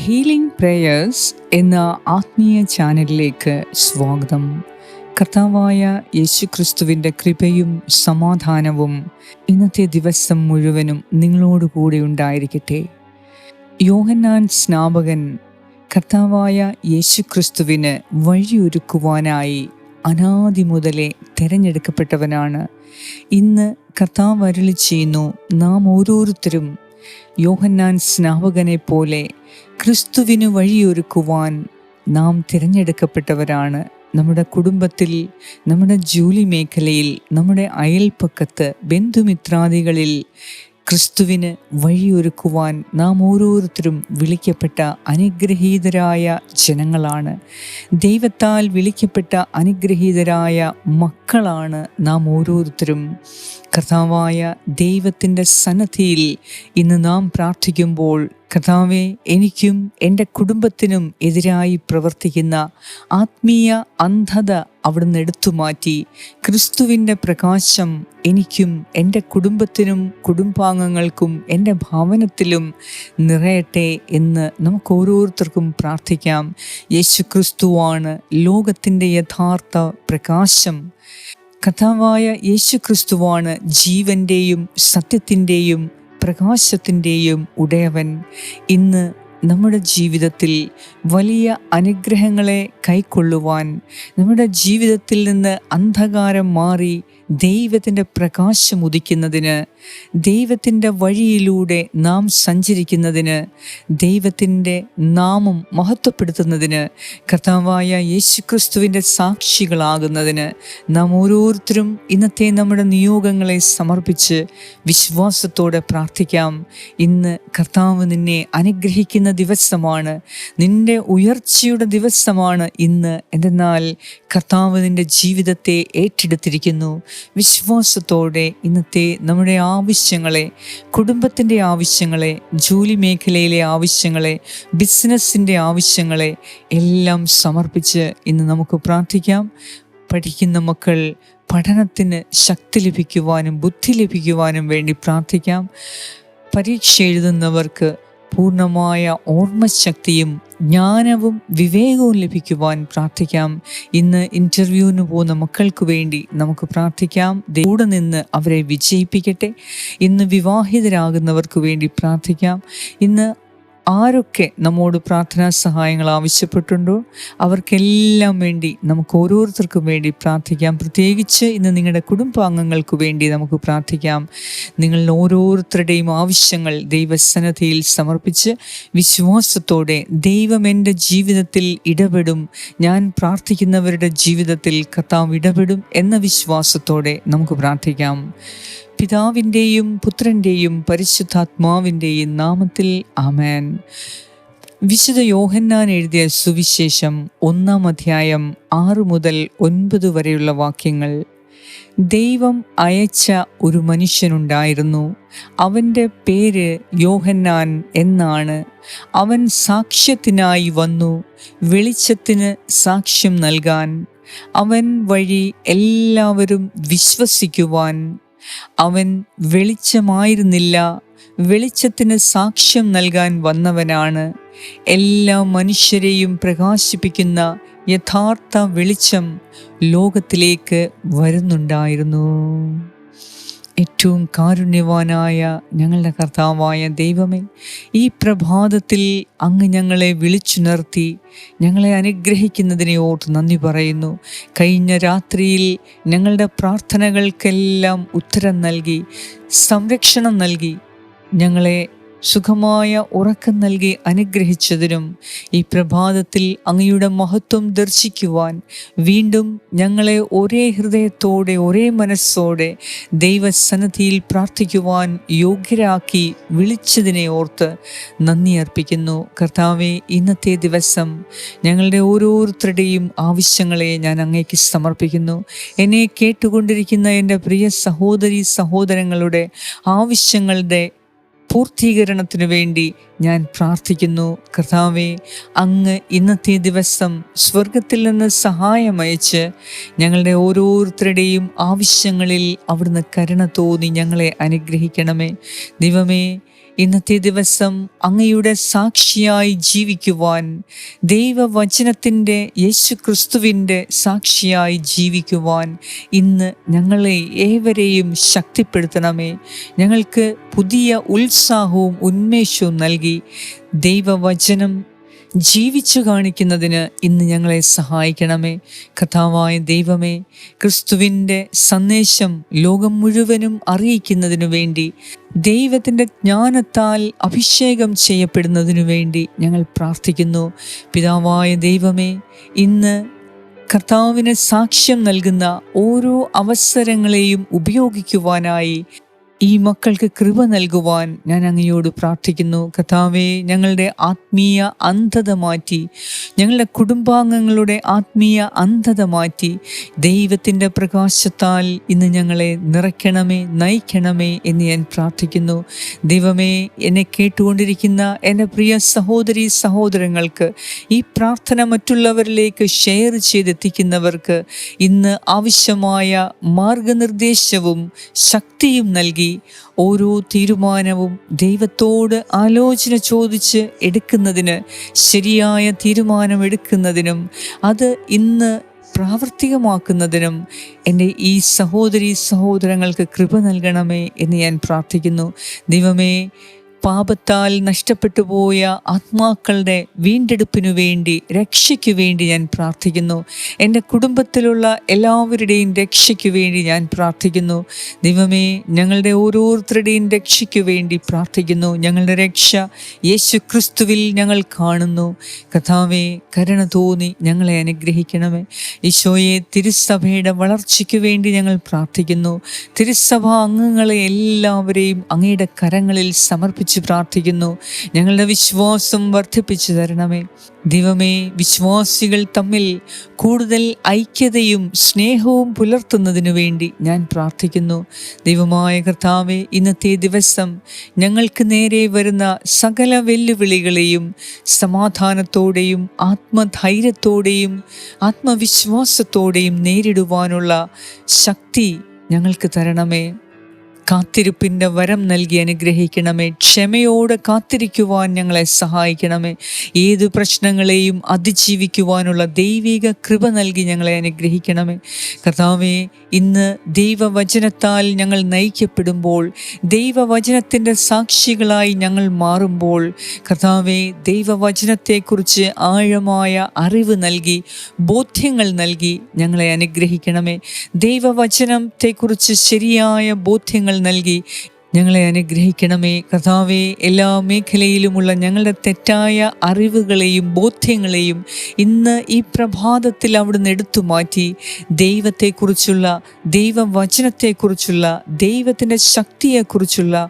Healing prayers എന്ന ആത്മീയ ചാനലിലേക്ക് സ്വാഗതം. കർത്താവായ യേശുക്രിസ്തുവിന്റെ കൃപയും സമാധാനവും ഇന്നത്തെ ദിവസം മുഴുവനും നിങ്ങളോടുകൂടി ഉണ്ടായിരിക്കട്ടെ. യോഹന്നാൻ സ്നാപകൻ കർത്താവായ യേശുക്രിസ്തുവിന് വഴിയൊരുക്കുവാനായി അനാദി മുതലേ തിരഞ്ഞെടുക്കപ്പെട്ടവനാണ്. ഇന്ന് കർത്താവ് അരുളി ചെയ്യുന്നു നാം ഓരോരുത്തരും യോഹന്നാൻ സ്നാവകനെ പോലെ ക്രിസ്തുവിന് വഴിയൊരുക്കുവാൻ നാം തിരഞ്ഞെടുക്കപ്പെട്ടവരാണ്. നമ്മുടെ കുടുംബത്തിൽ നമ്മുടെ ജോലി മേഖലയിൽ നമ്മുടെ അയൽപ്പക്കത്ത് ബന്ധുമിത്രാദികളിൽ ക്രിസ്തുവിന് വഴിയൊരുക്കുവാൻ നാം ഓരോരുത്തരും വിളിക്കപ്പെട്ട അനുഗ്രഹീതരായ ജനങ്ങളാണ്. ദൈവത്താൽ വിളിക്കപ്പെട്ട അനുഗ്രഹീതരായ മക്കളാണ് നാം ഓരോരുത്തരും. കർത്താവായ ദൈവത്തിന്റെ സന്നദ്ധിയിൽ ഇന്ന് നാം പ്രാർത്ഥിക്കുമ്പോൾ കർത്താവെ എനിക്കും എന്റെ കുടുംബത്തിനും എതിരായി പ്രവർത്തിക്കുന്ന ആത്മീയ അന്ധത അവിടുന്ന് എടുത്തു മാറ്റി ക്രിസ്തുവിന്റെ പ്രകാശം എനിക്കും എന്റെ കുടുംബത്തിനും കുടുംബാംഗങ്ങൾക്കും എന്റെ ഭാവനത്തിലും നിറയട്ടെ എന്ന് നമുക്ക് ഓരോരുത്തർക്കും പ്രാർത്ഥിക്കാം. യേശു ക്രിസ്തുവാണ് ലോകത്തിന്റെ യഥാർത്ഥ പ്രകാശം. കഥാവായ യേശു ക്രിസ്തുവാണ് ജീവന്റെയും സത്യത്തിന്റെയും പ്രകാശത്തിന്റെയും ഉടയവൻ. ഇന്ന് നമ്മുടെ ജീവിതത്തിൽ വലിയ അനുഗ്രഹങ്ങളെ കൈക്കൊള്ളുവാൻ നമ്മുടെ ജീവിതത്തിൽ നിന്ന് അന്ധകാരം മാറി ദൈവത്തിന്റെ പ്രകാശം ഉദിക്കുന്നതിന് ദൈവത്തിന്റെ വഴിയിലൂടെ നാം സഞ്ചരിക്കുന്നതിന് ദൈവത്തിന്റെ നാമം മഹത്വപ്പെടുത്തുന്നതിന് കർത്താവായ യേശുക്രിസ്തുവിന്റെ സാക്ഷികളാകുന്നതിന് നാം ഓരോരുത്തരും ഇന്നത്തെ നമ്മുടെ നിയോഗങ്ങളെ സമർപ്പിച്ച് വിശ്വാസത്തോടെ പ്രാർത്ഥിക്കാം. ഇന്ന് കർത്താവ് നിന്നെ അനുഗ്രഹിക്കുന്ന ദിവസമാണ്. നിന്റെ ഉയർച്ചയുടെ ദിവസമാണ് ഇന്ന്. എന്തെന്നാൽ കർത്താവ് നിന്റെ ജീവിതത്തെ ഏറ്റെടുത്തിരിക്കുന്നു. വിശ്വാസത്തോടെ ഇന്നത്തെ നമ്മുടെ ആവശ്യങ്ങളെ കുടുംബത്തിന്റെ ആവശ്യങ്ങളെ ജോലി മേഖലയിലെ ആവശ്യങ്ങളെ ബിസിനസ്സിന്റെ ആവശ്യങ്ങളെ എല്ലാം സമർപ്പിച്ച് ഇന്ന് നമുക്ക് പ്രാർത്ഥിക്കാം. പഠിക്കുന്ന മക്കൾ പഠനത്തിന് ശക്തി ലഭിക്കുവാനും ബുദ്ധി ലഭിക്കുവാനും വേണ്ടി പ്രാർത്ഥിക്കാം. പരീക്ഷ എഴുതുന്നവർക്ക് പൂർണമായ ഓർമ്മശക്തിയും ജ്ഞാനവും വിവേകവും ലഭിക്കുവാൻ പ്രാർത്ഥിക്കാം. ഇന്ന് ഇന്റർവ്യൂവിന് പോകുന്ന മക്കൾക്ക് വേണ്ടി നമുക്ക് പ്രാർത്ഥിക്കാം. കൂടെ നിന്ന് അവരെ വിജയിപ്പിക്കട്ടെ. ഇന്ന് വിവാഹിതരാകുന്നവർക്ക് വേണ്ടി പ്രാർത്ഥിക്കാം. ഇന്ന് ആരൊക്കെ നമ്മോട് പ്രാർത്ഥനാ സഹായങ്ങൾ ആവശ്യപ്പെട്ടുണ്ടോ അവർക്കെല്ലാം വേണ്ടി നമുക്ക് ഓരോരുത്തർക്കും വേണ്ടി പ്രാർത്ഥിക്കാം. പ്രത്യേകിച്ച് ഇന്ന് നിങ്ങളുടെ കുടുംബാംഗങ്ങൾക്ക് വേണ്ടി നമുക്ക് പ്രാർത്ഥിക്കാം. നിങ്ങൾ ഓരോരുത്തരുടെയും ആവശ്യങ്ങൾ ദൈവസന്നദ്ധയിൽ സമർപ്പിച്ച് വിശ്വാസത്തോടെ ദൈവം എന്റെ ജീവിതത്തിൽ ഇടപെടും. ഞാൻ പ്രാർത്ഥിക്കുന്നവരുടെ ജീവിതത്തിൽ കർത്താവ് ഇടപെടും എന്ന വിശ്വാസത്തോടെ നമുക്ക് പ്രാർത്ഥിക്കാം. പിതാവിന്റെയും പുത്രന്റെയും പരിശുദ്ധാത്മാവിന്റെയും നാമത്തിൽ ആമേൻ. വിശുദ്ധ യോഹന്നാൻ എഴുതിയ സുവിശേഷം ഒന്നാം അധ്യായം ആറ് മുതൽ ഒൻപത് വരെയുള്ള വാക്യങ്ങൾ. ദൈവം അയച്ച ഒരു മനുഷ്യനുണ്ടായിരുന്നു. അവന്റെ പേര് യോഹന്നാൻ എന്നാണ്. അവൻ സാക്ഷ്യത്തിനായി വന്നു. വെളിച്ചത്തിന് സാക്ഷ്യം നൽകാൻ. അവൻ വഴി എല്ലാവരും വിശ്വസിക്കുവാൻ. അവൻ വെളിച്ചമായിരുന്നില്ല. വെളിച്ചത്തിന് സാക്ഷ്യം നൽകാൻ വന്നവനാണ്. എല്ലാ മനുഷ്യരെയും പ്രകാശിപ്പിക്കുന്ന യഥാർത്ഥ വെളിച്ചം ലോകത്തിലേക്ക് വരുന്നുണ്ടായിരുന്നു. ഏറ്റവും കാരുണ്യവാനായ ഞങ്ങളുടെ കർത്താവായ ദൈവമേ ഈ പ്രഭാതത്തിൽ അങ്ങ് ഞങ്ങളെ വിളിച്ചുണർത്തി ഞങ്ങളെ അനുഗ്രഹിക്കുന്നതിനെ ഓർത്ത് നന്ദി പറയുന്നു. കഴിഞ്ഞ രാത്രിയിൽ ഞങ്ങളുടെ പ്രാർത്ഥനകൾക്കെല്ലാം ഉത്തരം നൽകി സംരക്ഷണം നൽകി ഞങ്ങളെ സുഖമായ ഉറക്കം നൽകി അനുഗ്രഹിച്ചതിനും ഈ പ്രഭാതത്തിൽ അങ്ങയുടെ മഹത്വം ദർശിക്കുവാൻ വീണ്ടും ഞങ്ങളെ ഒരേ ഹൃദയത്തോടെ ഒരേ മനസ്സോടെ ദൈവസന്നദ്ധിയിൽ പ്രാർത്ഥിക്കുവാൻ യോഗ്യരാക്കി വിളിച്ചതിനെ ഓർത്ത് നന്ദി അർപ്പിക്കുന്നു. കർത്താവെ ഇന്നത്തെ ദിവസം ഞങ്ങളുടെ ഓരോരുത്തരുടെയും ആവശ്യങ്ങളെ ഞാൻ അങ്ങേക്ക് സമർപ്പിക്കുന്നു. എന്നെ കേട്ടുകൊണ്ടിരിക്കുന്ന എന്റെ പ്രിയ സഹോദരി സഹോദരങ്ങളുടെ ആവശ്യങ്ങളുടെ പൂർത്തീകരണത്തിനു വേണ്ടി ഞാൻ പ്രാർത്ഥിക്കുന്നു. കർത്താവെ അങ്ങ് ഇന്നത്തെ ദിവസം സ്വർഗത്തിൽ നിന്ന് സഹായം അയച്ച് ഞങ്ങളുടെ ഓരോരുത്തരുടെയും ആവശ്യങ്ങളിൽ അവിടുന്ന് കരുണ തോന്നി ഞങ്ങളെ അനുഗ്രഹിക്കണമേ. ദൈവമേ ഇന്നത്തെ ദിവസം അങ്ങയുടെ സാക്ഷിയായി ജീവിക്കുവാൻ ദൈവവചനത്തിന്റെ യേശു ക്രിസ്തുവിന്റെ സാക്ഷിയായി ജീവിക്കുവാൻ ഇന്ന് ഞങ്ങളെ ഏവരെയും ശക്തിപ്പെടുത്തണമേ. ഞങ്ങൾക്ക് പുതിയ ഉത്സാഹവും ഉന്മേഷവും നൽകി. ദൈവവചനം ജീവിച്ചു കാണിക്കുന്നതിന് ഇന്ന് ഞങ്ങളെ സഹായിക്കണമേ. കഥാവായ ദൈവമേ ക്രിസ്തുവിന്റെ സന്ദേശം ലോകം മുഴുവനും അറിയിക്കുന്നതിനു വേണ്ടി ദൈവത്തിന്റെ ജ്ഞാനത്താൽ അഭിഷേകം ചെയ്യപ്പെടുന്നതിനു വേണ്ടി ഞങ്ങൾ പ്രാർത്ഥിക്കുന്നു. പിതാവായ ദൈവമേ ഇന്ന് കർത്താവിന് സാക്ഷ്യം നൽകുന്ന ഓരോ അവസരങ്ങളെയും ഉപയോഗിക്കുവാനായി ഈ മക്കൾക്ക് കൃപ നൽകുവാൻ ഞാൻ അങ്ങയോട് പ്രാർത്ഥിക്കുന്നു. കഥാവെ ഞങ്ങളുടെ ആത്മീയ അന്ധത മാറ്റി ഞങ്ങളുടെ കുടുംബാംഗങ്ങളുടെ ആത്മീയ അന്ധത മാറ്റി ദൈവത്തിന്റെ പ്രകാശത്താൽ ഇന്ന് ഞങ്ങളെ നിറയ്ക്കണമേ നയിക്കണമേ എന്ന് ഞാൻ പ്രാർത്ഥിക്കുന്നു. ദൈവമേ എന്നെ കേട്ടുകൊണ്ടിരിക്കുന്ന എന്റെ പ്രിയ സഹോദരി സഹോദരങ്ങൾക്ക് ഈ പ്രാർത്ഥന മറ്റുള്ളവരിലേക്ക് ഷെയർ ചെയ്തെത്തിക്കുന്നവർക്ക് ഇന്ന് ആവശ്യമായ മാർഗനിർദ്ദേശവും ശക്തിയും നൽകി ഓരോ തീരുമാനവും ദൈവത്തോട് ആലോചന ചോദിച്ച് എടുക്കുന്നതിന് ശരിയായ തീരുമാനം എടുക്കുന്നതിനും അത് ഇന്ന് പ്രാവർത്തികമാക്കുന്നതിനും എന്റെ ഈ സഹോദരി സഹോദരങ്ങൾക്ക് കൃപ നൽകണമേ എന്ന് ഞാൻ പ്രാർത്ഥിക്കുന്നു. ദൈവമേ പാപത്താൽ നഷ്ടപ്പെട്ടു പോയ ആത്മാക്കളുടെ വീണ്ടെടുപ്പിനു വേണ്ടി രക്ഷയ്ക്കു വേണ്ടി ഞാൻ പ്രാർത്ഥിക്കുന്നു. എന്റെ കുടുംബത്തിലുള്ള എല്ലാവരുടെയും രക്ഷയ്ക്കു വേണ്ടി ഞാൻ പ്രാർത്ഥിക്കുന്നു. ദൈവമേ ഞങ്ങളുടെ ഓരോരുത്തരുടെയും രക്ഷയ്ക്കു വേണ്ടി പ്രാർത്ഥിക്കുന്നു. ഞങ്ങളുടെ രക്ഷ യേശു ക്രിസ്തുവിൽ ഞങ്ങൾ കാണുന്നു. കഥാവേ കരുണ തോന്നി ഞങ്ങളെ അനുഗ്രഹിക്കണമേ. ഈശോയെ തിരുസഭയുടെ വളർച്ചയ്ക്കു വേണ്ടി ഞങ്ങൾ പ്രാർത്ഥിക്കുന്നു. തിരുസഭാ അംഗങ്ങളെ എല്ലാവരെയും അങ്ങയുടെ കരങ്ങളിൽ സമർപ്പിച്ചു പ്രാർത്ഥിക്കുന്നു. ഞങ്ങളുടെ വിശ്വാസം വർദ്ധിപ്പിച്ചു തരണമേ. ദൈവമേ വിശ്വാസികൾ തമ്മിൽ കൂടുതൽ ഐക്യതയും സ്നേഹവും പുലർത്തുന്നതിനു വേണ്ടി ഞാൻ പ്രാർത്ഥിക്കുന്നു. ദൈവമായ കർത്താവെ ഇന്നത്തെ ദിവസം ഞങ്ങൾക്ക് നേരെ വരുന്ന സകല വെല്ലുവിളികളെയും സമാധാനത്തോടെയും ആത്മധൈര്യത്തോടെയും ആത്മവിശ്വാസത്തോടെയും നേരിടുവാനുള്ള ശക്തി ഞങ്ങൾക്ക് തരണമേ. കാത്തിരിപ്പിന്റെ വരം നൽകി അനുഗ്രഹിക്കണമേ. ക്ഷമയോടെ കാത്തിരിക്കുവാൻ ഞങ്ങളെ സഹായിക്കണമേ. ഏത് പ്രശ്നങ്ങളെയും അതിജീവിക്കുവാനുള്ള ദൈവിക കൃപ നൽകി ഞങ്ങളെ അനുഗ്രഹിക്കണമേ. കർത്താവെ ഇന്ന് ദൈവവചനത്താൽ ഞങ്ങൾ നയിക്കപ്പെടുമ്പോൾ ദൈവവചനത്തിന്റെ സാക്ഷികളായി ഞങ്ങൾ മാറുമ്പോൾ കർത്താവെ ദൈവവചനത്തെക്കുറിച്ച് ആഴമായ അറിവ് നൽകി ബോധ്യങ്ങൾ നൽകി ഞങ്ങളെ അനുഗ്രഹിക്കണമേ. ദൈവവചനത്തെക്കുറിച്ച് ശരിയായ ബോധ്യങ്ങൾ നൽകി ഞങ്ങളെ അനുഗ്രഹിക്കണമേ. കഥാവേ എല്ലാ മേഖലയിലുമുള്ള ഞങ്ങളുടെ തെറ്റായ അറിവുകളെയും ബോധ്യങ്ങളെയും ഇന്ന് ഈ പ്രഭാതത്തിൽ അവിടുന്ന് എടുത്തു മാറ്റി. ദൈവത്തെക്കുറിച്ചുള്ള ദൈവവചനത്തെക്കുറിച്ചുള്ള ദൈവത്തിന്റെ ശക്തിയെക്കുറിച്ചുള്ള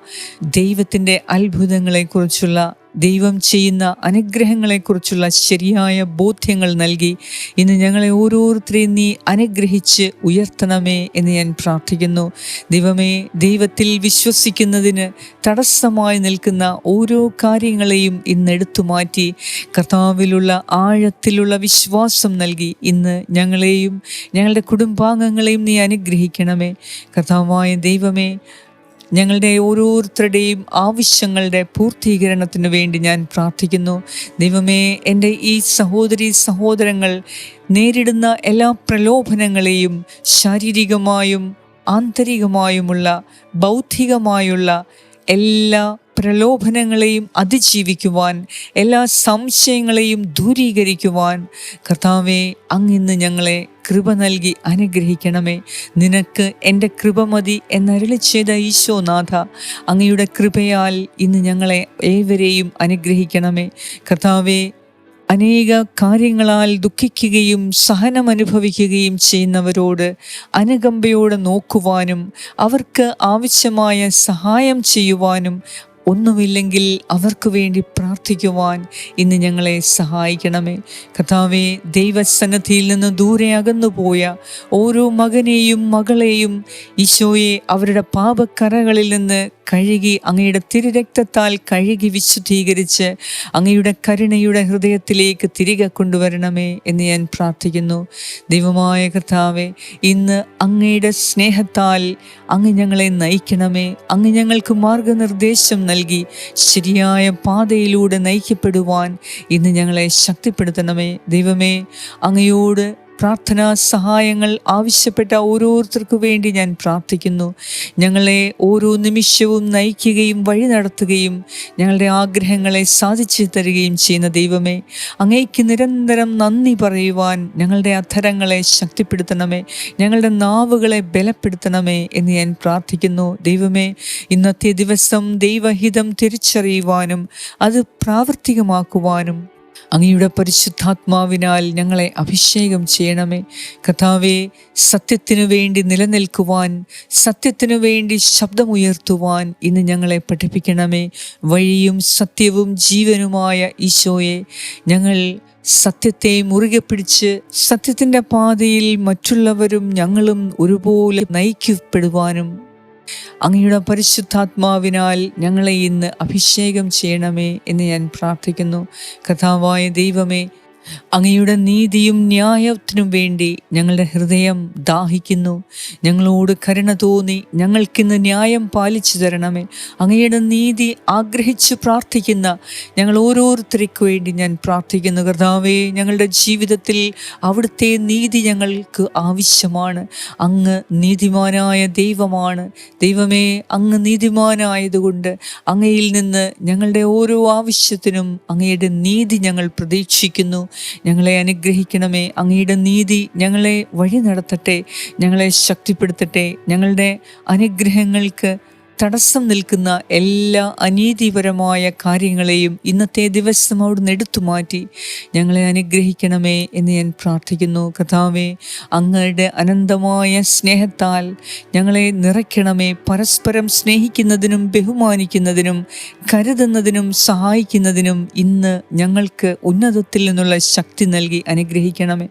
ദൈവത്തിന്റെ അത്ഭുതങ്ങളെക്കുറിച്ചുള്ള ദൈവം ചെയ്യുന്ന അനുഗ്രഹങ്ങളെക്കുറിച്ചുള്ള ശരിയായ ബോധ്യങ്ങൾ നൽകി. ഇന്ന് ഞങ്ങളെ ഓരോരുത്തരെയും നീ അനുഗ്രഹിച്ച് ഉയർത്തണമേ എന്ന് ഞാൻ പ്രാർത്ഥിക്കുന്നു. ദൈവമേ ദൈവത്തിൽ വിശ്വസിക്കുന്നതിന് തടസ്സമായി നിൽക്കുന്ന ഓരോ കാര്യങ്ങളെയും ഇന്ന് എടുത്തു മാറ്റി. കർത്താവിലുള്ള ആഴത്തിലുള്ള വിശ്വാസം നൽകി. ഇന്ന് ഞങ്ങളെയും ഞങ്ങളുടെ കുടുംബാംഗങ്ങളെയും നീ അനുഗ്രഹിക്കണമേ. കർത്താവായ ദൈവമേ ഞങ്ങളുടെ ഓരോരുത്തരുടെയും ആവശ്യങ്ങളുടെ പൂർത്തീകരണത്തിന് വേണ്ടി ഞാൻ പ്രാർത്ഥിക്കുന്നു. ദൈവമേ എന്റെ ഈ സഹോദരി സഹോദരങ്ങൾ നേരിടുന്ന എല്ലാ പ്രലോഭനങ്ങളെയും ശാരീരികമായും ആന്തരികമായുമുള്ള ബൗദ്ധികമായുള്ള എല്ലാ പ്രലോഭനങ്ങളെയും അതിജീവിക്കുവാൻ എല്ലാ സംശയങ്ങളെയും ദൂരീകരിക്കുവാൻ കർത്താവെ അങ്ങിന്ന് ഞങ്ങളെ കൃപ നൽകി അനുഗ്രഹിക്കണമേ. നിനക്ക് എന്റെ കൃപ മതി എന്നരളി ചെയ്ത ഈശോനാഥ അങ്ങയുടെ കൃപയാൽ ഇന്ന് ഞങ്ങളെ ഏവരെയും അനുഗ്രഹിക്കണമേ. കർത്താവെ അനേക കാര്യങ്ങളാൽ ദുഃഖിക്കുകയും സഹനം അനുഭവിക്കുകയും ചെയ്യുന്നവരോട് അനുകമ്പയോടെ നോക്കുവാനും അവർക്ക് ആവശ്യമായ സഹായം ചെയ്യുവാനും ഒന്നുമില്ലെങ്കിൽ അവർക്ക് വേണ്ടി പ്രാർത്ഥിക്കുവാൻ ഇന്ന് ഞങ്ങളെ സഹായിക്കണമേ. കഥാവെ ദൈവസന്നദ്ധിയിൽ നിന്ന് ദൂരെ അകന്നുപോയ ഓരോ മകനെയും മകളെയും ഈശോയെ അവരുടെ പാപക്കറകളിൽ നിന്ന് കഴുകി അങ്ങയുടെ തിരുരക്തത്താൽ കഴുകി വിശുദ്ധീകരിച്ച് അങ്ങയുടെ കരുണയുടെ ഹൃദയത്തിലേക്ക് തിരികെ കൊണ്ടുവരണമേ എന്ന് ഞാൻ പ്രാർത്ഥിക്കുന്നു. ദൈവമായ കർത്താവെ ഇന്ന് അങ്ങയുടെ സ്നേഹത്താൽ അങ്ങ് ഞങ്ങളെ നയിക്കണമേ. അങ്ങ് ഞങ്ങൾക്ക് മാർഗനിർദ്ദേശം നൽകി ശരിയായ പാതയിലൂടെ നയിക്കപ്പെടുവാൻ ഇന്ന് ഞങ്ങളെ ശക്തിപ്പെടുത്തണമേ. ദൈവമേ അങ്ങയോട് പ്രാർത്ഥനാ സഹായങ്ങൾ ആവശ്യപ്പെട്ട ഓരോരുത്തർക്കു വേണ്ടി ഞാൻ പ്രാർത്ഥിക്കുന്നു. ഞങ്ങളെ ഓരോ നിമിഷവും നയിക്കുകയും വഴി നടത്തുകയും ഞങ്ങളുടെ ആഗ്രഹങ്ങളെ സാധിച്ചു തരികയും ചെയ്യുന്ന ദൈവമേ അങ്ങേക്ക് നിരന്തരം നന്ദി പറയുവാൻ ഞങ്ങളുടെ അധരങ്ങളെ ശക്തിപ്പെടുത്തണമേ ഞങ്ങളുടെ നാവുകളെ ബലപ്പെടുത്തണമേ എന്ന് ഞാൻ പ്രാർത്ഥിക്കുന്നു. ദൈവമേ ഇന്നത്തെ ദിവസം ദൈവഹിതം തിരിച്ചറിയുവാനും അത് പ്രാവർത്തികമാക്കുവാനും അങ്ങയുടെ പരിശുദ്ധാത്മാവിനാൽ ഞങ്ങളെ അഭിഷേകം ചെയ്യണമേ. കഥാവെ സത്യത്തിനു വേണ്ടി നിലനിൽക്കുവാൻ സത്യത്തിനു വേണ്ടി ശബ്ദമുയർത്തുവാൻ ഇന്ന് ഞങ്ങളെ പഠിപ്പിക്കണമേ. വഴിയും സത്യവും ജീവനുമായ ഈശോയെ ഞങ്ങൾ സത്യത്തെ മുറുകെ പിടിച്ച് സത്യത്തിന്റെ പാതയിൽ മറ്റുള്ളവരും ഞങ്ങളും ഒരുപോലെ നയിക്കപ്പെടുവാനും അങ്ങയുടെ പരിശുദ്ധാത്മാവിനാൽ ഞങ്ങളെ ഇന്ന് അഭിഷേകം ചെയ്യണമേ എന്ന് ഞാൻ പ്രാർത്ഥിക്കുന്നു. കഥാവായ ദൈവമേ അങ്ങയുടെ നീതിയും ന്യായത്തിനും വേണ്ടി ഞങ്ങളുടെ ഹൃദയം ദാഹിക്കുന്നു. ഞങ്ങളോട് കരുണ തോന്നി. ഞങ്ങൾക്കിന്ന് ന്യായം പാലിച്ചു തരണമേ. അങ്ങയുടെ നീതി ആഗ്രഹിച്ചു പ്രാർത്ഥിക്കുന്ന ഞങ്ങൾ ഓരോരുത്തർക്കു വേണ്ടി ഞാൻ പ്രാർത്ഥിക്കുന്നു കർത്താവേ. ഞങ്ങളുടെ ജീവിതത്തിൽ അവിടുത്തെ നീതി ഞങ്ങൾക്ക് ആവശ്യമാണ്. അങ്ങ് നീതിമാനായ ദൈവമാണ്. ദൈവമേ അങ്ങ് നീതിമാനായതുകൊണ്ട് അങ്ങയിൽ നിന്ന് ഞങ്ങളുടെ ഓരോ ആവശ്യത്തിനും അങ്ങയുടെ നീതി ഞങ്ങൾ പ്രതീക്ഷിക്കുന്നു. ഞങ്ങളെ അനുഗ്രഹിക്കണമേ. അങ്ങയുടെ നീതി ഞങ്ങളെ വഴി നടത്തട്ടെ ഞങ്ങളെ ശക്തിപ്പെടുത്തട്ടെ. ഞങ്ങളുടെ അനുഗ്രഹങ്ങൾക്ക് തടസ്സം നിൽക്കുന്ന എല്ലാ അനീതിപരമായ കാര്യങ്ങളെയും ഇന്നത്തെ ദിവസം അവിടുന്ന് എടുത്തു മാറ്റി. ഞങ്ങളെ അനുഗ്രഹിക്കണമേ എന്ന് ഞാൻ പ്രാർത്ഥിക്കുന്നു. കഥാവേ അങ്ങയുടെ അനന്തമായ സ്നേഹത്താൽ ഞങ്ങളെ നിറയ്ക്കണമേ. പരസ്പരം സ്നേഹിക്കുന്നതിനും ബഹുമാനിക്കുന്നതിനും കരുതുന്നതിനും സഹായിക്കുന്നതിനും ഇന്ന് ഞങ്ങൾക്ക് ഉന്നതത്തിൽ നിന്നുള്ള ശക്തി നൽകി അനുഗ്രഹിക്കണമേ.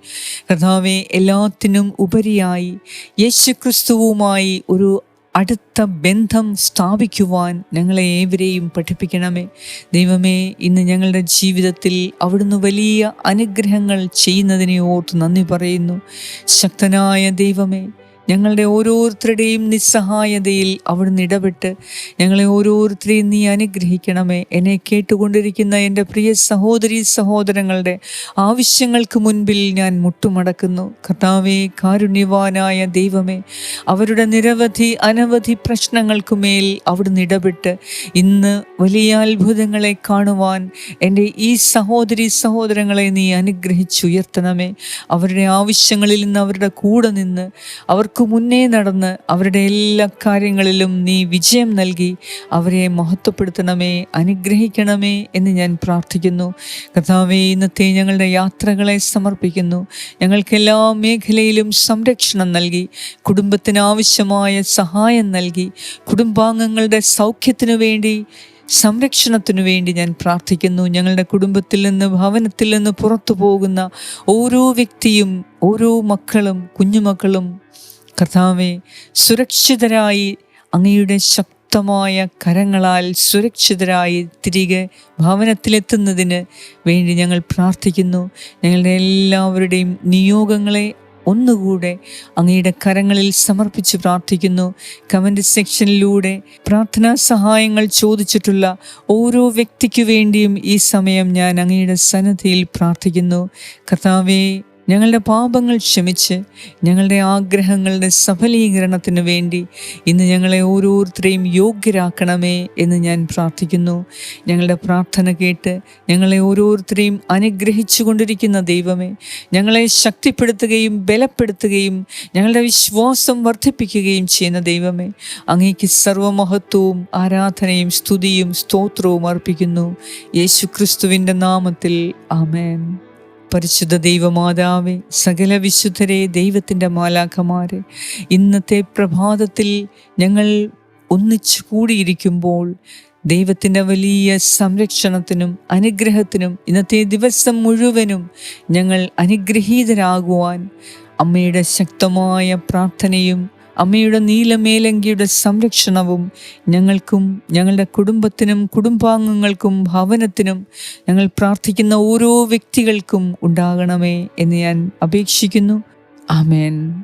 കഥാവേ എല്ലാത്തിനും ഉപരിയായി യേശുക്രിസ്തുവുമായി ഒരു അടുത്ത ബന്ധം സ്ഥാപിക്കുവാൻ ഞങ്ങളെ ഏവരെയും പഠിപ്പിക്കണമേ. ദൈവമേ ഇന്ന് ഞങ്ങളുടെ ജീവിതത്തിൽ അവിടുന്ന് വലിയ അനുഗ്രഹങ്ങൾ ചെയ്യുന്നതിനെ ഓർത്ത് നന്ദി പറയുന്നു. ശക്തനായ ദൈവമേ ഞങ്ങളുടെ ഓരോരുത്തരുടെയും നിസ്സഹായതയിൽ അവിടുന്ന് ഇടപെട്ട് ഞങ്ങളെ ഓരോരുത്തരെയും നീ അനുഗ്രഹിക്കണമേ. എന്നെ കേട്ടുകൊണ്ടിരിക്കുന്ന എന്റെ പ്രിയ സഹോദരി സഹോദരങ്ങളുടെ ആവശ്യങ്ങൾക്ക് മുൻപിൽ ഞാൻ മുട്ടുമടക്കുന്നു. കർത്താവേ കാരുണ്യവാനായ ദൈവമേ അവരുടെ നിരവധി അനവധി പ്രശ്നങ്ങൾക്ക് മേൽ അവിടുന്ന് ഇടപെട്ട് ഇന്ന് വലിയ അത്ഭുതങ്ങളെ കാണുവാൻ എന്റെ ഈ സഹോദരി സഹോദരങ്ങളെ നീ അനുഗ്രഹിച്ചുയർത്തണമേ. അവരുടെ ആവശ്യങ്ങളിൽ നിന്ന് അവരുടെ കൂടെ നിന്ന് അവർക്ക് മുന്നേ നടന്ന് അവരുടെ എല്ലാ കാര്യങ്ങളിലും നീ വിജയം നൽകി അവരെ മഹത്വപ്പെടുത്തണമേ അനുഗ്രഹിക്കണമേ എന്ന് ഞാൻ പ്രാർത്ഥിക്കുന്നു. കഥാവേ ഇന്നത്തെ ഞങ്ങളുടെ യാത്രകളെ സമർപ്പിക്കുന്നു. ഞങ്ങൾക്ക് എല്ലാ മേഖലയിലും സംരക്ഷണം നൽകി കുടുംബത്തിന് ആവശ്യമായ സഹായം നൽകി കുടുംബാംഗങ്ങളുടെ സൗഖ്യത്തിനു വേണ്ടി സംരക്ഷണത്തിനു വേണ്ടി ഞാൻ പ്രാർത്ഥിക്കുന്നു. ഞങ്ങളുടെ കുടുംബത്തിൽ നിന്ന് ഭവനത്തിൽ നിന്ന് പുറത്തു പോകുന്ന ഓരോ വ്യക്തിയും ഓരോ മക്കളും കുഞ്ഞുമക്കളും കർത്താവെ സുരക്ഷിതരായി അങ്ങയുടെ ശക്തമായ കരങ്ങളാൽ സുരക്ഷിതരായി തിരികെ ഭവനത്തിലെത്തുന്നതിന് വേണ്ടി ഞങ്ങൾ പ്രാർത്ഥിക്കുന്നു. ഞങ്ങളുടെ എല്ലാവരുടെയും നിയോഗങ്ങളെ ഒന്നുകൂടെ അങ്ങയുടെ കരങ്ങളിൽ സമർപ്പിച്ച് പ്രാർത്ഥിക്കുന്നു. കമന്റ് സെക്ഷനിലൂടെ പ്രാർത്ഥനാ സഹായങ്ങൾ ചോദിച്ചിട്ടുള്ള ഓരോ വ്യക്തിക്കു വേണ്ടിയും ഈ സമയം ഞാൻ അങ്ങയുടെ സന്നദ്ധയിൽ പ്രാർത്ഥിക്കുന്നു. കർത്താവേ ഞങ്ങളുടെ പാപങ്ങൾ ക്ഷമിച്ച് ഞങ്ങളുടെ ആഗ്രഹങ്ങളുടെ സഫലീകരണത്തിന് വേണ്ടി ഇന്ന് ഞങ്ങളെ ഓരോരുത്തരെയും യോഗ്യരാക്കണമേ എന്ന് ഞാൻ പ്രാർത്ഥിക്കുന്നു. ഞങ്ങളുടെ പ്രാർത്ഥന കേട്ട് ഞങ്ങളെ ഓരോരുത്തരെയും അനുഗ്രഹിച്ചു കൊണ്ടിരിക്കുന്ന ദൈവമേ ഞങ്ങളെ ശക്തിപ്പെടുത്തുകയും ബലപ്പെടുത്തുകയും ഞങ്ങളുടെ വിശ്വാസം വർദ്ധിപ്പിക്കുകയും ചെയ്യുന്ന ദൈവമേ അങ്ങേക്ക് സർവമഹത്വവും ആരാധനയും സ്തുതിയും സ്തോത്രവും അർപ്പിക്കുന്നു. യേശു ക്രിസ്തുവിന്റെ നാമത്തിൽ ആമേൻ. പരിശുദ്ധ ദൈവമാതാവെ സകല വിശുദ്ധരെ ദൈവത്തിന്റെ മാലാഖമാരെ ഇന്നത്തെ പ്രഭാതത്തിൽ ഞങ്ങൾ ഒന്നിച്ചു കൂടിയിരിക്കുമ്പോൾ ദൈവത്തിന്റെ വലിയ സംരക്ഷണത്തിനും അനുഗ്രഹത്തിനും ഇന്നത്തെ ദിവസം മുഴുവനും ഞങ്ങൾ അനുഗ്രഹീതരാകുവാൻ അമ്മയുടെ ശക്തമായ പ്രാർത്ഥനയും അമ്മയുടെ നീലമേലങ്കിയുടെ സംരക്ഷണവും ഞങ്ങൾക്കും ഞങ്ങളുടെ കുടുംബത്തിനും കുടുംബാംഗങ്ങൾക്കും ഭവനത്തിനും ഞങ്ങൾ പ്രാർത്ഥിക്കുന്ന ഓരോ വ്യക്തികൾക്കും ഉണ്ടാകണമേ എന്ന് ഞാൻ അപേക്ഷിക്കുന്നു. ആമേൻ.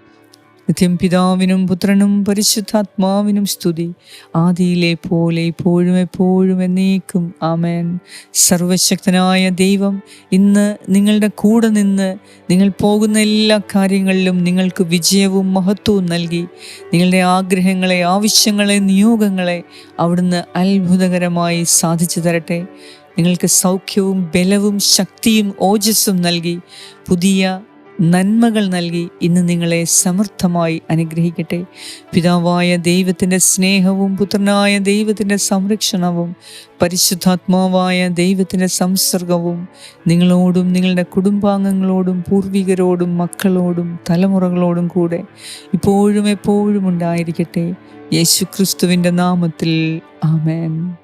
നിത്യം പിതാവിനും പുത്രനും പരിശുദ്ധാത്മാവിനും സ്തുതി. ആദിയിലെ പോലെ ഇപ്പോഴും എപ്പോഴും എന്നേക്കും. ആമേൻ. സർവശക്തനായ ദൈവം ഇന്ന് നിങ്ങളുടെ കൂടെ നിന്ന് നിങ്ങൾ പോകുന്ന എല്ലാ കാര്യങ്ങളിലും നിങ്ങൾക്ക് വിജയവും മഹത്വവും നൽകി. നിങ്ങളുടെ ആഗ്രഹങ്ങളെ ആവശ്യങ്ങളെ നിയോഗങ്ങളെ അവിടുന്ന് അത്ഭുതകരമായി സാധിച്ചു തരട്ടെ. നിങ്ങൾക്ക് സൗഖ്യവും ബലവും ശക്തിയും ഓജസ്സും നൽകി. പുതിയ നന്മകൾ നൽകി ഇന്ന് നിങ്ങളെ സമൃദ്ധമായി അനുഗ്രഹിക്കട്ടെ. പിതാവായ ദൈവത്തിന്റെ സ്നേഹവും പുത്രനായ ദൈവത്തിന്റെ സംരക്ഷണവും പരിശുദ്ധാത്മാവായ ദൈവത്തിന്റെ സംസർഗവും നിങ്ങളോടും നിങ്ങളുടെ കുടുംബാംഗങ്ങളോടും പൂർവികരോടും മക്കളോടും തലമുറകളോടും കൂടെ ഇപ്പോഴും എപ്പോഴും ഉണ്ടായിരിക്കട്ടെ. യേശുക്രിസ്തുവിന്റെ നാമത്തിൽ ആമേൻ.